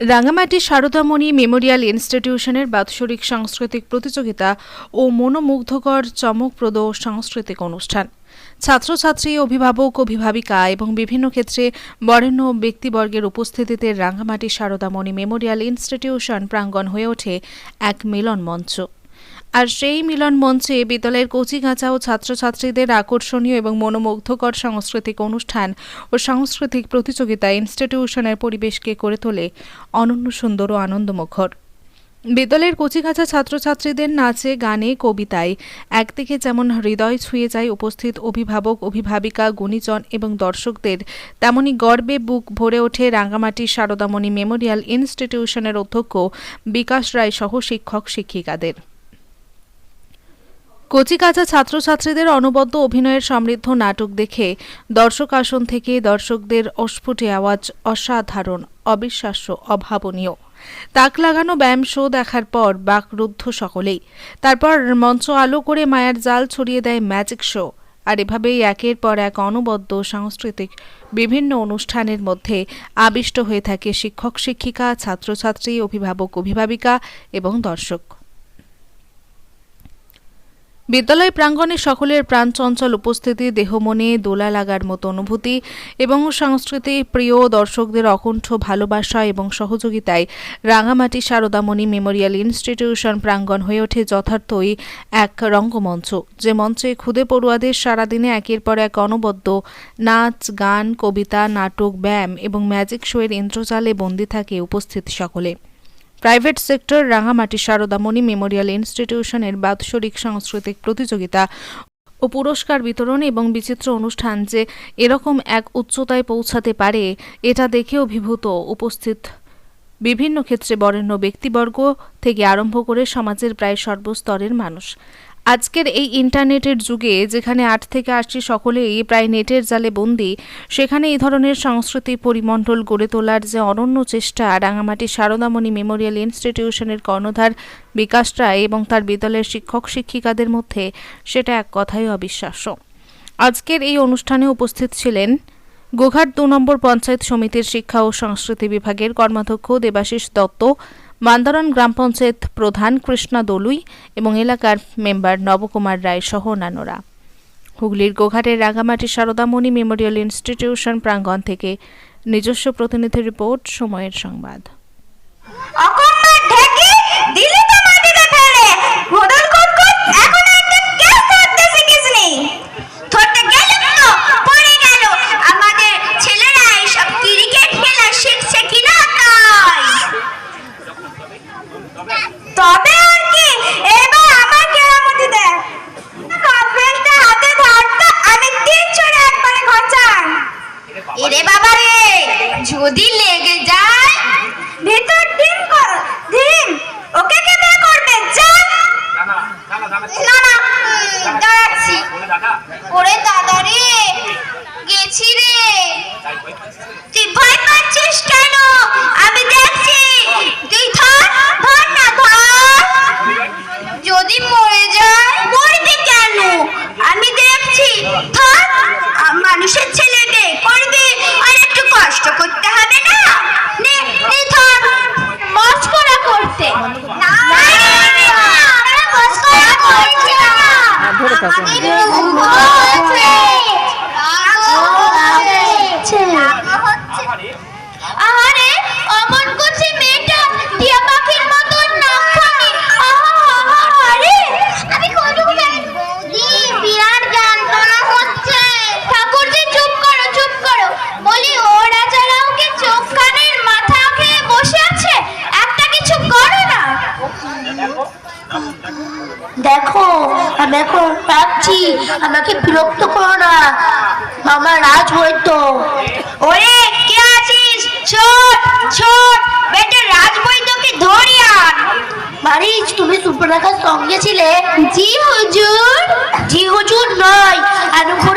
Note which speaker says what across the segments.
Speaker 1: Rangamati Saradamani Memorial ইনস্টিটিউশনের বাৎসরিক সাংস্কৃতিক প্রতিযোগিতা ও মনোমুগ্ধকর, চমকপ্রদ সাংস্কৃতিক অনুষ্ঠান। ছাত্রছাত্রী, অভিভাবক অভিভাবিকা এবং বিভিন্ন ক্ষেত্রে বরেণ্য ব্যক্তিবর্গের উপস্থিতিতে রাঙামাটি শারদামণি মেমোরিয়াল ইনস্টিটিউশন প্রাঙ্গণ হয়ে ওঠে এক মিলন মঞ্চ। আর সেই মিলন মঞ্চে বিদ্যালয়ের কচিকাঁচা ও ছাত্রছাত্রীদের আকর্ষণীয় এবং মনোমুগ্ধকর সাংস্কৃতিক অনুষ্ঠান ও সাংস্কৃতিক প্রতিযোগিতা ইনস্টিটিউশনের পরিবেশকে করে তোলে অনন্য সুন্দর ও আনন্দমুখর। বিদ্যালয়ের কচিকাঁচা ছাত্রছাত্রীদের নাচে, গানে, কবিতায় একদিকে যেমন হৃদয় ছুঁয়ে যায় উপস্থিত অভিভাবক, অভিভাবিকা, গুণীজন এবং দর্শকদের, তেমনি গর্বে বুক ভরে ওঠে রাঙ্গামাটি সারদামণি মেমোরিয়াল ইনস্টিটিউশনের অধ্যক্ষ বিকাশ রায় সহ শিক্ষক শিক্ষিকাদের কচিকাঁচা ছাত্রছাত্রীদের অনবদ্য অভিনয়ের সমৃদ্ধ নাটক দেখে দর্শক আসন থেকে দর্শকদের অস্ফুটে আওয়াজ অসাধারণ, অবিশ্বাস্য, অভাবনীয়। তাক লাগানো ব্যায়াম শো দেখার পর বাকরুদ্ধ সকলেই। তারপর মঞ্চ আলো করে মায়ার জাল ছড়িয়ে দেয় ম্যাজিক শো। আর এভাবেই একের পর এক অনবদ্য সাংস্কৃতিক বিভিন্ন অনুষ্ঠানের মধ্যে আবিষ্ট হয়ে থাকে শিক্ষক, শিক্ষিকা, ছাত্রছাত্রী, অভিভাবক, অভিভাবিকা এবং দর্শক। বিদ্যালয় প্রাঙ্গণে সকলের প্রাণচঞ্চল উপস্থিতি দেহ মনে দোলা লাগার মতো অনুভূতি এবং সংস্কৃতি, প্রিয় দর্শকদের অকুণ্ঠ ভালোবাসা এবং সহযোগিতায় রাঙামাটি সারদামণি মেমোরিয়াল ইনস্টিটিউশন প্রাঙ্গণ হয়ে ওঠে যথার্থই এক রঙ্গমঞ্চ। যে মঞ্চে খুদে পড়ুয়াদের সারাদিনে একের পর এক অনবদ্য নাচ, গান, কবিতা, নাটক, ব্যায়াম এবং ম্যাজিক শোয়ের ইন্দ্রজালে বন্দী থাকে উপস্থিত সকলে। Private sector, Rangamati Sardamoni memorial ইনস্টিটিউশনের বাৎসরিক সাংস্কৃতিক প্রতিযোগিতা ও পুরস্কার বিতরণ এবং বিচিত্র অনুষ্ঠান যে এরকম এক উচ্চতায় পৌঁছাতে পারে, এটা দেখে অভিভূত উপস্থিত। বিভিন্ন ক্ষেত্রে বরেণ্য ব্যক্তিবর্গ থেকে আরম্ভ করে সমাজের প্রায় সর্বস্তরের মানুষ। আজকের এই ইন্টারনেটের যুগে, যেখানে আট থেকে আশি সকলেই প্রায় নেটের জালে বন্দি, সেখানে এই ধরনের সংস্কৃতি পরিমণ্ডল গড়ে তোলার যে অনন্য চেষ্টা, রাঙামাটি সারদামণি মেমোরিয়াল ইনস্টিটিউশনের কর্ণধার বিকাশ রায় এবং তার বিদ্যালয়ের শিক্ষক শিক্ষিকাদের মধ্যে, সেটা এক কথাই অবিশ্বাস্য। আজকের এই অনুষ্ঠানে উপস্থিত ছিলেন গোঘাট দু নম্বর পঞ্চায়েত সমিতির শিক্ষা ও সংস্কৃতি বিভাগের কর্মাধ্যক্ষ দেবাশিস দত্ত মান্দারন গ্রাম পঞ্চায়েত প্রধান কৃষ্ণা দলুই এবং এলাকার মেম্বার নবকুমার রায় সহ অন্যান্যরা। হুগলির গোঘাটের রাঙামাটি সারদামণি মেমোরিয়াল ইনস্টিটিউশন প্রাঙ্গণ থেকে নিজস্ব প্রতিনিধি রিপোর্ট, সময়ের সংবাদ
Speaker 2: অকম্মার ঢেকে দিলি তো মাটিতে ফেলে ঘোদল কট কট এখন একটা কেস ধরতে শিখিসনি ধরতে গেলাম তো পড়ে গেল আমাদের ছেলেরা এইসব ক্রিকেট খেলা শিখছে কিনা তাই তবে আর কি এবার আমার কেরামতি দেখ কনফারেন্সটা হাতে ধরতো আমি তিন ছড়ে একবারে ঘচান এরে বাবা রে যদি লেগে যায় ভেতর ডিম কর ডিম ওকে কে বিয়ে করবে যা না না দাঁড়াচ্ছি ওরে দাদা রে গেছি রে তুই ভয় পাচ্ছিস কেন আমি দেখছি তুই ধর ধর না ধর যদি মরে যায় মরবি কেন আমি দেখছি ধর আ- মানুষের ছেলেকে করবি আর একটু কষ্ট করতে হবে না নে নে ধর মস্করা করতে না আমরা মস্করা করছি না আমাদের ভুল হয়েছে। রাগ হচ্ছে। আহারে অমন করছে মেয়েটা পাখির মতন নাকখানি আহারে আমি কোনো বৌদি বিরাট যন্ত্রণা হচ্ছে ঠাকুরজি চুপ করো চুপ করো বলি ওরা যারা ওকে চোখ কানের মাথা খেয়ে বসে আছে একটা কিছু করো না
Speaker 3: দেখো আমি এখন রাখছি আমাকে বিরক্ত করো না। আমার রাজ হইতো
Speaker 2: ওরে কে আছিস? ছোট ছোট বেটা তোকে ধরি আন।
Speaker 3: মারিচ তুমি সুপ্রনাকার সঙ্গে ছিলে?
Speaker 2: জি হুজুর।
Speaker 3: জি হুজুর নয় আনুপূর্বিক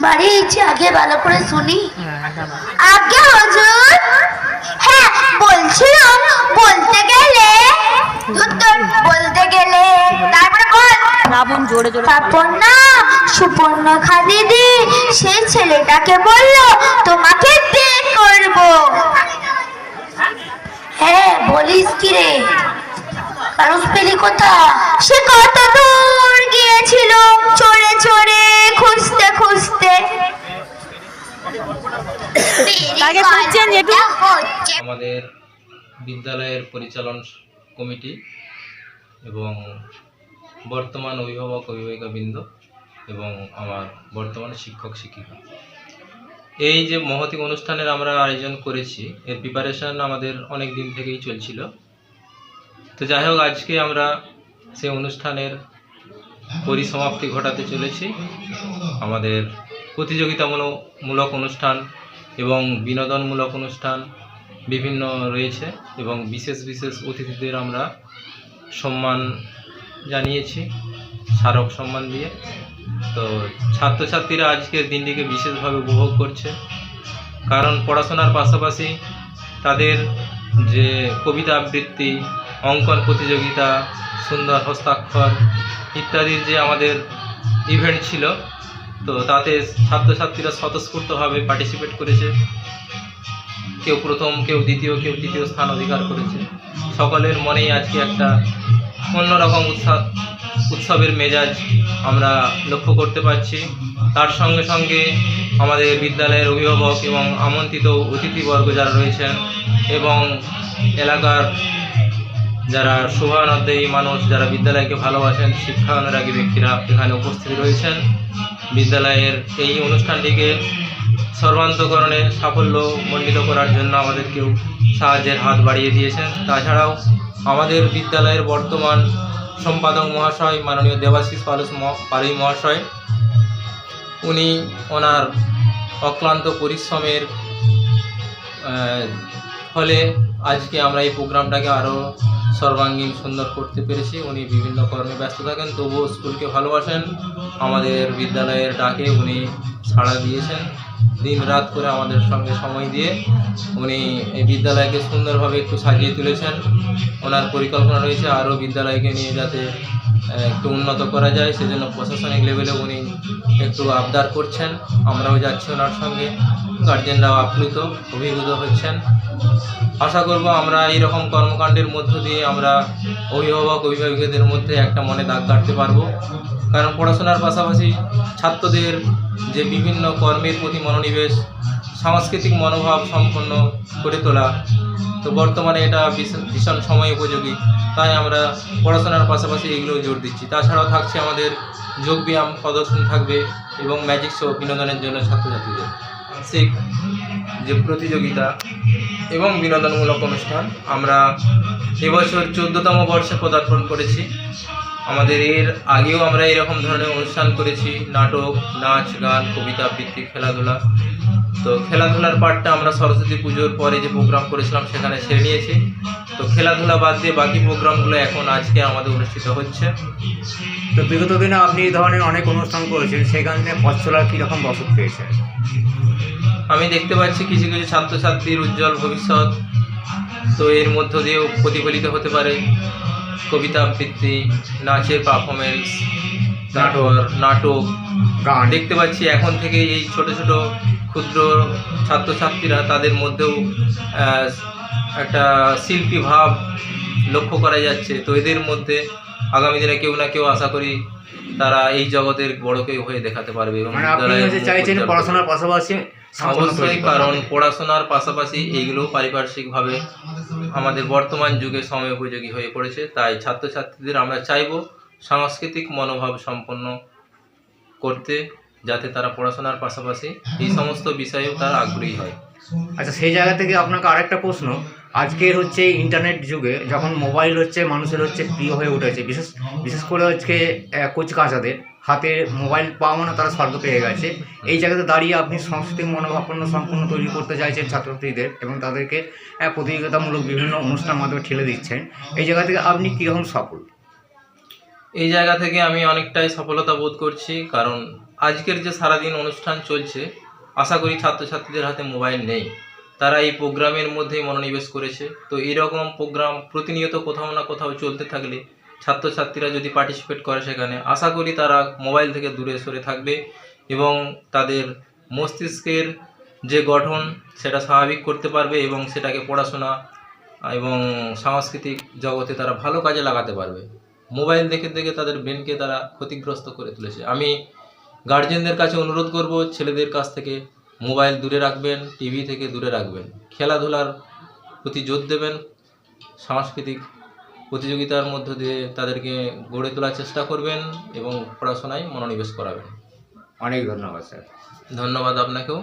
Speaker 2: বাড়ি
Speaker 3: ইচ্ছে আগে ভালো করে শুনি।
Speaker 2: আজ্ঞা হুজুর হ্যাঁ বলছিলাম বলতে গেলে বলতে গেলে তারপরে বল।
Speaker 4: রাবণ জোরে জোরে
Speaker 2: তারপর্ণা সুপর্ণখা দিদি সেই ছেলেটাকে বলল তোমাকে বিয়ে করব?
Speaker 3: হ্যাঁ বলিস কি রে? কারুস পেলি কোথা?
Speaker 2: সে কত দূর গিয়েছিল চড়ে চড়ে
Speaker 4: তাকে খুঁজছেন একটু?
Speaker 5: আমাদের বিদ্যালয়ের পরিচালন কমিটি এবং বর্তমান অভিভাবক অভিভাবিকাবৃন্দ এবং আমার বর্তমান শিক্ষক শিক্ষিকা এই যে মহতি অনুষ্ঠানের আমরা আয়োজন করেছি, এর প্রিপারেশন আমাদের অনেক দিন থেকেই চলছিল তো যাই হোক, আজকে আমরা সেই অনুষ্ঠানের পরিসমাপ্তি ঘটাতে চলেছি আমাদের প্রতিযোগিতামূলক মূলক অনুষ্ঠান এবং বিনোদনমূলক অনুষ্ঠান বিভিন্ন রয়েছে এবং বিশেষ বিশেষ অতিথিদের আমরা সম্মান জানিয়েছি, স্মারক সম্মান দিয়ে। তো ছাত্রছাত্রীরা আজকের দিনটিকে বিশেষভাবে উপভোগ করছে। কারণ পড়াশোনার পাশাপাশি তাদের যে কবিতা আবৃত্তি, অঙ্কন প্রতিযোগিতা, সুন্দর হস্তাক্ষর ইত্যাদির যে আমাদের ইভেন্ট ছিল তো তাতে ছাত্রছাত্রীরা স্বতঃস্ফূর্তভাবে পার্টিসিপেট করেছে। কেউ প্রথম, কেউ দ্বিতীয়, কেউ তৃতীয় স্থান অধিকার করেছে। সকলের মনেই আজকে একটা অন্যরকম উৎসাহ উৎসবের মেজাজ আমরা লক্ষ্য করতে পারছি। তার সঙ্গে সঙ্গে আমাদের বিদ্যালয়ের অভিভাবক এবং আমন্ত্রিত অতিথিবর্গ যারা রয়েছেন এবং এলাকার যারা শোভানদ্দেয়ী মানুষ, যারা বিদ্যালয়কে ভালোবাসেন শিক্ষা অনুরাগী ব্যক্তিরা এখানে উপস্থিত রয়েছেন। বিদ্যালয়ের এই অনুষ্ঠানটিকে সর্বান্তকরণে সাফল্য মণ্ডিত করার জন্য আমাদেরকেও সাহায্যের হাত বাড়িয়ে দিয়েছেন। তাছাড়াও আমাদের বিদ্যালয়ের বর্তমান সম্পাদক মহাশয়, মাননীয় দেবাশিস পালস পালুই মহাশয়, উনি ওনার অক্লান্ত পরিশ্রমের ফলে আজকে আমরা এই প্রোগ্রামটাকে আরও সর্বাঙ্গীন সুন্দর করতে পেরেছি। উনি বিভিন্ন কর্মে ব্যস্ত থাকেন, তবুও স্কুলকে ভালোবাসেন। আমাদের বিদ্যালয়ের ডাকে উনি সাড়া দিয়েছেন। দিন রাত করে আমাদের সঙ্গে সময় দিয়ে উনি এই বিদ্যালয়কে সুন্দরভাবে একটু সাজিয়ে তুলেছেন। ওনার পরিকল্পনা রয়েছে আরও বিদ্যালয়কে নিয়ে যাতে একটু উন্নত করা যায়। সেজন্য প্রশাসনিক লেভেলে উনি একটু আবদার করছেন। আমরাও যাচ্ছি ওনার সঙ্গে। গার্জেনরাও আপ্লুত, অভিভূত হচ্ছেন। আশা করব আমরা এই রকম কর্মকাণ্ডের মধ্য দিয়ে আমরা অভিভাবক, অভিভাবকদের মধ্যে একটা মনে দাগ কাটতে পারব। কারণ পড়াশোনার পাশাপাশি ছাত্রদের যে বিভিন্ন কর্মের প্রতি মনোনিবেশ সাংস্কৃতিক মনোভাব সম্পন্ন করে তোলা। তো বর্তমানে এটা ভীষণ- সময় উপযোগী। তাই আমরা পড়াশোনার পাশাপাশি এগুলো জোর দিচ্ছি। তাছাড়াও থাকছে আমাদের যোগব্যায়াম প্রদর্শন থাকবে এবং ম্যাজিক শো বিনোদনের জন্য ছাত্রছাত্রীদের। মানসিক যে প্রতিযোগিতা এবং বিনোদনমূলক অনুষ্ঠান, আমরা এবছর চোদ্দতম বর্ষে পদার্পণ করেছি। আমাদের এর আগেও আমরা এরকম ধরনের অনুষ্ঠান করেছি নাটক নাচ গান কবিতা আবৃত্তি খেলাধুলা। তো খেলাধুলার পার্টটা আমরা সরস্বতী পুজোর পরে যে প্রোগ্রাম করেছিলাম সেখানে সেরে নিয়েছি। তো খেলাধুলা বাদ দিয়ে বাকি প্রোগ্রামগুলো এখন আজকে আমাদের অনুষ্ঠিত হচ্ছে।
Speaker 6: তো বিগত দিনে আপনি এই ধরনের অনেক অনুষ্ঠান করেছেন সেখানে পথ চলার কীরকম দর্শক পেয়েছে
Speaker 5: আমি দেখতে পাচ্ছি কিছু কিছু ছাত্রছাত্রীর উজ্জ্বল ভবিষ্যৎ। তো এর মধ্য দিয়েও প্রতিফলিত হতে পারে। কবিতা আবৃত্তি নাচের পারফরমেন্স নাটক নাটক
Speaker 6: গান।
Speaker 5: দেখতে পাচ্ছি এখন থেকে এই ছোট ছোট ক্ষুদ্র ছাত্রছাত্রীরা তাদের মধ্যেও একটা শিল্পী ভাব লক্ষ্য করা যাচ্ছে। তো এদের মধ্যে আগামী দিনে কেউ না কেউ আশা করি তারা এই জগতের বড় কেউ হয়ে দেখাতে পারবে এবং
Speaker 6: মানে চাইছেন পড়াশোনার পাশাপাশি
Speaker 5: অবশ্যই কারণ পড়াশোনার পাশাপাশি এইগুলো পারিপার্শ্বিকভাবে আমাদের বর্তমান যুগে সময় উপযোগী হয়ে পড়েছে তাই ছাত্রছাত্রীদের আমরা চাইব সাংস্কৃতিক মনোভাব সম্পন্ন করতে যাতে তারা পড়াশোনার পাশাপাশি এই সমস্ত বিষয়েও তারা আগ্রহী হয়।
Speaker 6: আচ্ছা সেই জায়গা থেকে আপনাকে আরেকটা প্রশ্ন আজকের হচ্ছে ইন্টারনেট যুগে যখন মোবাইল হচ্ছে, মানুষের হচ্ছে প্রিয় হয়ে উঠেছে। বিশেষ বিশেষ করে হচ্ছে কোচ কাঁচাদের হাতে মোবাইল পাওয়া মানে তারা স্বর্গ পেয়ে গেছে। এই জায়গাতে দাঁড়িয়ে আপনি সাংস্কৃতিক মনোভাবপন্ন সম্পূর্ণ তৈরি করতে চাইছেন ছাত্রছাত্রীদের এবং তাদেরকে প্রতিযোগিতামূলক বিভিন্ন অনুষ্ঠানের মাধ্যমে ঠেলে দিচ্ছেন। এই জায়গা থেকে আপনি কীরকম সফল?
Speaker 5: এই জায়গা থেকে আমি অনেকটাই সফলতা বোধ করছি, কারণ আজকের যে সারাদিন অনুষ্ঠান চলছে, আশা করি ছাত্রছাত্রীদের হাতে মোবাইল নেই। তারা এই প্রোগ্রামের মধ্যেই মনোনিবেশ করেছে। তো এরকম প্রোগ্রাম প্রতিনিয়ত কোথাও না কোথাও চলতে থাকলে ছাত্রছাত্রীরা যদি পার্টিসিপেট করে সেখানে, আশা করি তারা মোবাইল থেকে দূরে সরে থাকবে এবং তাদের মস্তিষ্কের যে গঠন সেটা স্বাভাবিক করতে পারবে এবং সেটাকে পড়াশোনা এবং সাংস্কৃতিক জগতে তারা ভালো কাজে লাগাতে পারবে। মোবাইল দেখে দেখে তাদের ব্রেনকে তারা ক্ষতিগ্রস্ত করে তুলেছে। আমি গার্জেনদের কাছে অনুরোধ করব, ছেলেদের কাছ থেকে মোবাইল দূরে রাখবেন টিভি থেকে দূরে রাখবেন। খেলাধুলার প্রতি জোর দেবেন সাংস্কৃতিক প্রতিযোগিতার মধ্য দিয়ে তাদেরকে গড়ে তোলার চেষ্টা করবেন এবং পড়াশোনায় মনোনিবেশ করাবেন।
Speaker 6: অনেক ধন্যবাদ স্যার।
Speaker 5: ধন্যবাদ আপনাকেও।